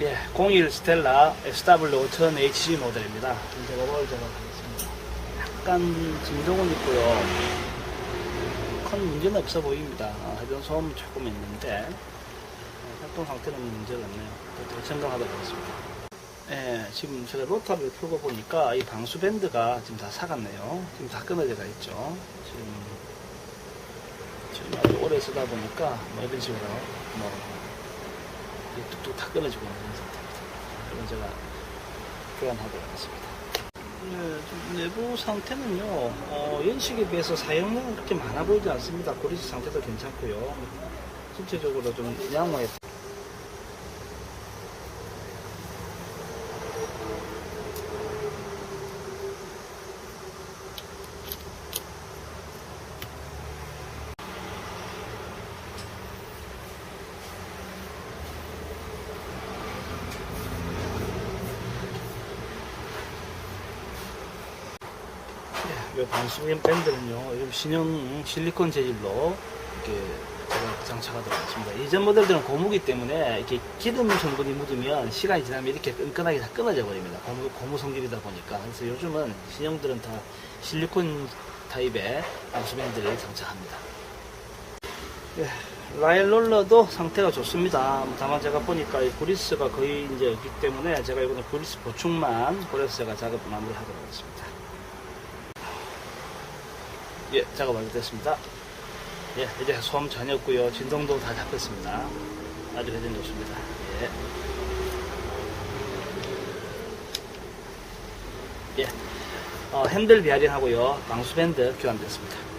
예, 01 스텔라 SW5000HG 모델입니다. 이제 오버를 제가 하겠습니다. 약간 진동은 있고요. 큰 문제는 없어 보입니다. 아, 해변 소음이 조금 있는데 어, 활동 상태는 문제가 없네요. 어떻게 점검하도록 하겠습니다. 예, 지금 제가 로터를 풀고 보니까 이 방수 밴드가 지금 다 사갔네요. 지금 다 끊어져 가 있죠. 지금 지금 아주 오래 쓰다 보니까 뭐 이런 식으로 뭐 뚝뚝 다 끊어지고 있는 상태입니다. 그럼 제가 교환하도록 하겠습니다. 네, 좀 내부 상태는요, 어, 연식에 비해서 사용량은 그렇게 많아 보이지 않습니다. 고리스 상태도 괜찮고요. 전체적으로 좀 양호해. 이 방수면 밴드는요, 이 신형 실리콘 재질로 이렇게 제가 장착하도록 하겠습니다. 이전 모델들은 고무기 때문에 이렇게 기름 성분이 묻으면 시간이 지나면 이렇게 끈끈하게 다 끊어져 버립니다. 고무, 고무 성질이다 보니까. 그래서 요즘은 신형들은 다 실리콘 타입의 방수밴드를 장착합니다. 예, 라일 롤러도 상태가 좋습니다. 다만 제가 보니까 이 그리스가 거의 이제 없기 때문에 제가 이거는 그리스 보충만 그래서 제가 작업 마무리 하도록 하겠습니다. 예, 작업 완료됐습니다. 예, 이제 소음 전혀 없고요. 진동도 다 잡혔습니다. 아주 회전 좋습니다. 예. 예. 어, 핸들 비아링하고요. 방수밴드 교환됐습니다.